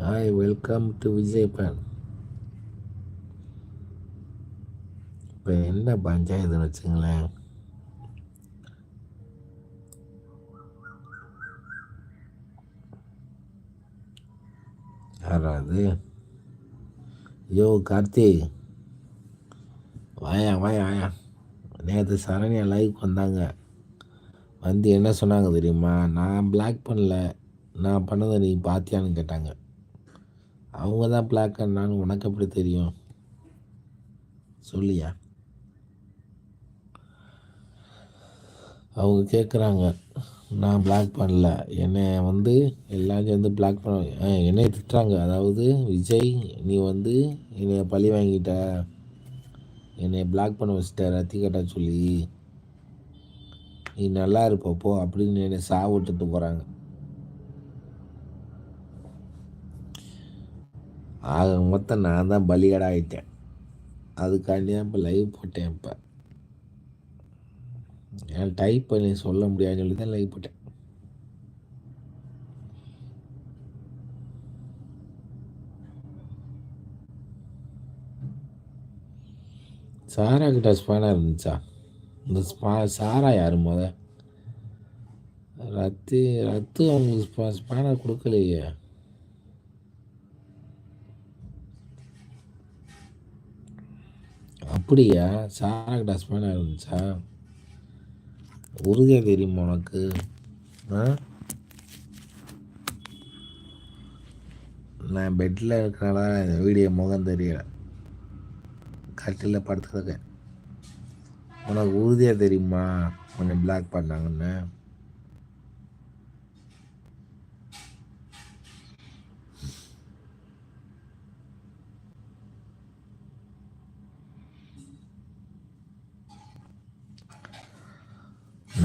Hi welcome to Vijay fan இப்போ என்ன பஞ்சாயத்துன்னு வச்சுங்களேன் யாராவது? யோ கார்த்தி. வாயா வாயா வாயா. நேற்று சரண்யா லைவுக்கு வந்தாங்க. வந்து என்ன சொன்னாங்க தெரியுமா? நான் பிளாக் பண்ணல. நான் பண்ணதை நீ பார்த்தியான்னு கேட்டாங்க. அவங்க தான் பிளாக் பண்ணான்னு உனக்கு எப்படி தெரியும்? சொல்லியா? அவங்க கேட்குறாங்க நான் பிளாக் பண்ணல. என்னை வந்து எல்லாம் சேர்ந்து பிளாக் பண்ண என்னை திட்டுறாங்க. அதாவது விஜய் நீ வந்து என்னை பழி வாங்கிட்ட. என்னை பிளாக் பண்ண வச்சுட்ட ரத்தி சொல்லி. நீ நல்லா இருப்பப்போ அப்படின்னு என்னை சாவிட்டுட்டு போகிறாங்க ஆக மொத்தம் நான் தான் பலிகடா ஆகிட்டேன் அதுக்காண்டி தான் இப்போ லைவ் போட்டேன் இப்போ. ஏன் டைப் பண்ணி சொல்ல முடியாதுன்னு சொல்லி தான் லைவ் போட்டேன். சாரா கிட்ட ஸ்பேனர் இருந்துச்சா? இந்த ஸ்பா சாரா யார் முத? ரத்து ரத்து அவங்களுக்கு ஸ்பா ஸ்பேனர் கொடுக்கலையே. அப்படியா? சாரா கிட்ட ஸ்பேனர் இருந்துச்சா? உறுதியாக தெரியுமா உனக்கு? ஆ? நான் பெட்டில் இருக்கிறனால இந்த வீடியோ முகம் தெரியல. கட்டில் படுத்துருக்கேன். உனக்கு உறுதியாக தெரியுமா? கொஞ்சம் பிளாக் பண்ணாங்கன்னு.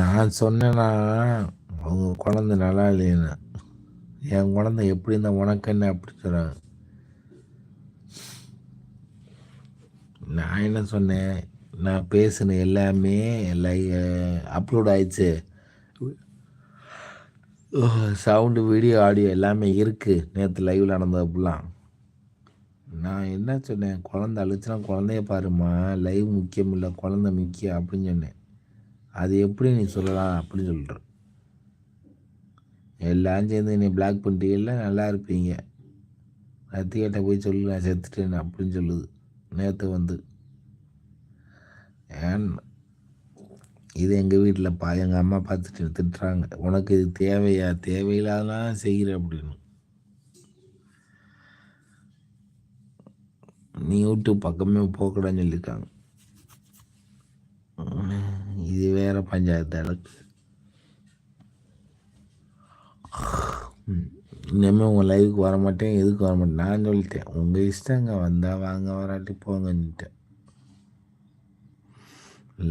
நான் சொன்னேன்னா அவங்க குழந்த நல்லா இல்லைன்னு என் குழந்தை எப்படி இருந்தால் உனக்கு என்ன அப்படி சொல்கிறாங்க நான் என்ன சொன்னேன் நான் பேசின எல்லாமே லை அப்லோட் ஆயிடுச்சு. சவுண்டு வீடியோ ஆடியோ எல்லாமே இருக்குது நேற்று லைவில் நடந்தது அப்படிலாம் நான் என்ன சொன்னேன் குழந்த அழிச்சுனா குழந்தைய பாருமா லைவ் முக்கியம் இல்லை குழந்த முக்கியம் அப்படின்னு சொன்னேன். அது எப்படி நீ சொல்லலாம் அப்படின்னு சொல்கிற எல்லாம் சேர்ந்து நீ பிளாக் பண்ணிட்டீங்கல்ல நல்லா இருப்பீங்க. ரத்திகிட்ட போய் சொல்லு நான் செத்துட்டேன் அப்படின்னு சொல்லுது. நேற்று வந்து. ஏன்? இது எங்கள் வீட்டில் பா எங்கள் அம்மா பார்த்துட்டு திட்டுறாங்க. உனக்கு இது தேவையா? தேவையில்லாதான் செய்கிற அப்படின்னு. நீ யூடியூப் பக்கமே போகக்கூடாதுன்னு சொல்லியிருக்காங்க இது வேற பஞ்சாயத்து அளவுக்கு இனிமேல் உங்கள் லைவுக்கு வர மாட்டேன் எதுக்கு வர மாட்டேன்? நான் சொல்லிட்டேன் உங்கள் இஷ்டங்க வந்தால் வாங்க வராட்டி போங்கன்னுட்டேன்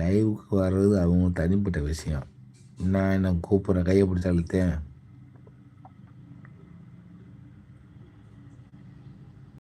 லைவுக்கு வர்றது அவங்க தனிப்பட்ட விஷயம். நான் என்ன கூப்பிட்றேன் கையை பிடிச்சி அழுத்தேன்?